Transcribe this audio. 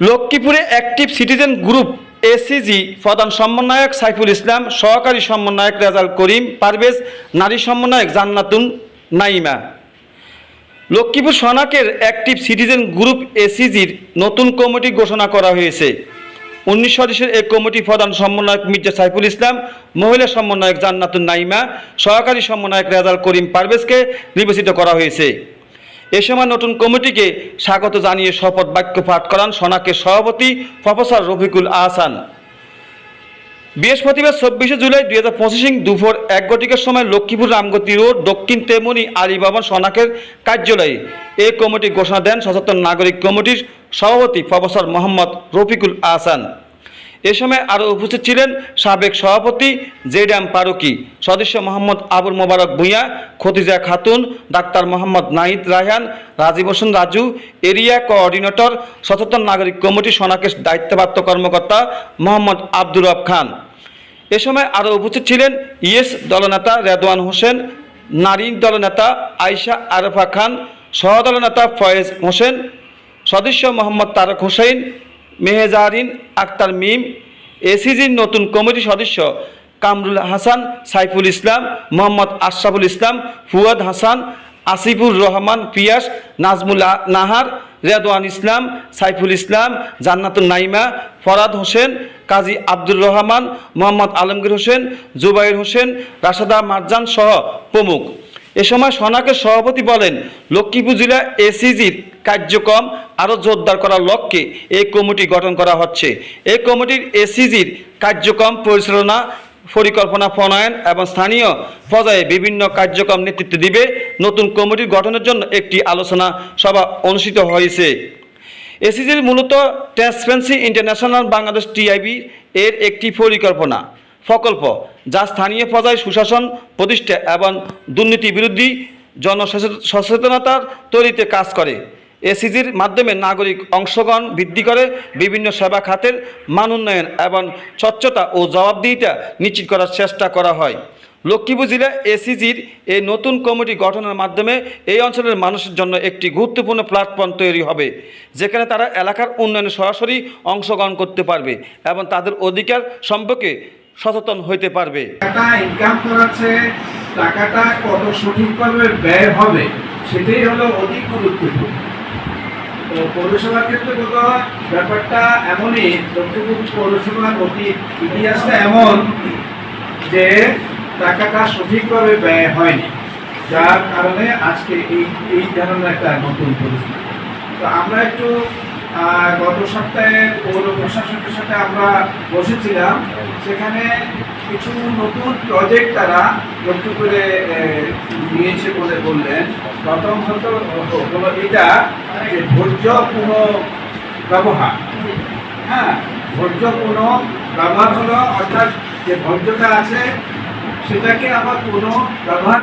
লক্ষ্মীপুরে active citizen group ACG প্রধান সমন্বয়ক সাইফুল ইসলাম, সহকারী সমন্বয়ক রেজাল করিম, পারভেজ, নারী সমন্বয়ক জান্নাতুন নাইমা লক্ষ্মীপুর সনাকের অ্যাক্টিভ সিটিজেন গ্রুপ এসিজির নতুন কমিটি ঘোষণা করা হয়েছে। উনিশ সদস্যের এই কমিটি প্রধান সমন্বয়ক মির্জা সাইফুল ইসলাম, মহিলা সমন্বয়ক জান্নাতুন নাইমা সহকারী সমন্বয়ক রেজাল করিম পারভেজকে নির্বাচিত করা হয়েছে। এ সময় নতুন কমিটিকে স্বাগত জানিয়ে শপথ বাক্য পাঠ করান সনাকের সভাপতি প্রফেসর রফিকুল আহসান। বৃহস্পতিবার চব্বিশে জুলাই দুই হাজার পঁচিশ দুপুর এক ঘটিকার সময় লক্ষ্মীপুর রামগতি রোড, দক্ষিণ তেমনি আলিবাবা সনাকের কার্যালয়ে এ কমিটি ঘোষণা দেন সচেতন নাগরিক কমিটির সভাপতি প্রফেসর মোহাম্মদ রফিকুল আহসান। এ সময় আরও উপস্থিত ছিলেন সাবেক সভাপতি জেডাম পারুকি সদস্য Mohammad Abul Mobarak Bhuiyan, Khatija Khatun, doctor Mohammad Nahid Raihan, Rajib Hossain Raju, area coordinator, সচেতন নাগরিক কমিটি সনাকের দায়িত্বপ্রাপ্ত কর্মকর্তা মোহাম্মদ আব্দুর রব খান। এ সময় আরও উপস্থিত ছিলেন ইএস দলনেতা রেদওয়ান হোসেন, নারী দলনেতা আয়শা আরফা খান সহদলনেতা ফয়েজ হোসেন, সদস্য মোহাম্মদ তারক হোসেন মেহেজারিন আক্তার মিম, এসিজির নতুন কমিটি সদস্য কামরুল হাসান, সাইফুল ইসলাম, মোহাম্মদ আশরাফুল ইসলাম, ফুয়াদ হাসান, আসিফুর রহমান, পিয়াস, নাজমুল নাহার, রেদওয়ান ইসলাম, সাইফুল ইসলাম জান্নাতুল নাইমা, ফরাদ হোসেন, কাজী আব্দুর রহমান, মোহাম্মদ আলমগীর হোসেন, জুবাইর হোসেন, রাশেদা মারজান সহ প্রমুখ। এ সময় সনাকের সভাপতি বলেন, লক্ষ্মীপুর জেলা এসিজির কার্যক্রম আরও জোরদার করার লক্ষ্যে এই কমিটি গঠন করা হচ্ছে। এই কমিটির এসিজির কার্যক্রম পরিচালনা, পরিকল্পনা প্রণয়ন এবং স্থানীয় পর্যায়ে বিভিন্ন কার্যক্রম নেতৃত্ব দিবে। নতুন কমিটি গঠনের জন্য একটি আলোচনা সভা অনুষ্ঠিত হয়েছে। এসিজির মূলত ট্রান্সপারেন্সি ইন্টারন্যাশনাল বাংলাদেশ টিআইবি এর একটি পরিকল্পনা। প্রকল্প, যা স্থানীয় পর্যায়ে সুশাসন, প্রতিষ্ঠা এবং দুর্নীতি বিরোধী জনসচেতনতার তৈরিতে কাজ করে। এসিজির মাধ্যমে নাগরিক অংশগ্রহণ বৃদ্ধি করে, বিভিন্ন সেবা খাতের মান উন্নয়ন এবং স্বচ্ছতা ও জবাবদিহিতা নিশ্চিত করার চেষ্টা করা হয়। লক্ষ্মীপুর জেলা এসিজির এই নতুন কমিটি গঠনের মাধ্যমে এই অঞ্চলের মানুষের জন্য একটি গুরুত্বপূর্ণ প্ল্যাটফর্ম তৈরি হবে, যেখানে তারা এলাকার উন্নয়নে সরাসরি অংশগ্রহণ করতে পারবে এবং তাদের অধিকার সম্পর্কে সচেতন হইতে পারবে। টাকা ইনকাম করাচ্ছে, টাকাটা কত সঠিকভাবে ব্যয় হবে, সেটাই হলো অধিক গুরুত্বপূর্ণ। তো পৌরসভার ক্ষেত্রে ব্যাপারটা এমনই, লক্ষ্মীপুর পৌরসভার অতি ইতিহাসটা এমন যে টাকাটা সঠিকভাবে ব্যয় হয়নি। যার কারণে আজকে এই এই ধরনের একটা নতুন পরিস্থিতি। তো আমরা একটু গত সপ্তাহে পৌর প্রশাসনের সাথে আমরা বসেছিলাম। সেখানে কিছু নতুন প্রজেক্ট তারা লক্ষ্য করে নিয়েছে বলে বললেন। প্রথম হতো হলো এটা যে ধৈর্য পুনঃ ব্যবহার। হ্যাঁ ধৈর্য পুনঃ ব্যবহার হলো, অর্থাৎ যে ধৈর্যটা আছে, সেটাকে আবার পুনঃ ব্যবহার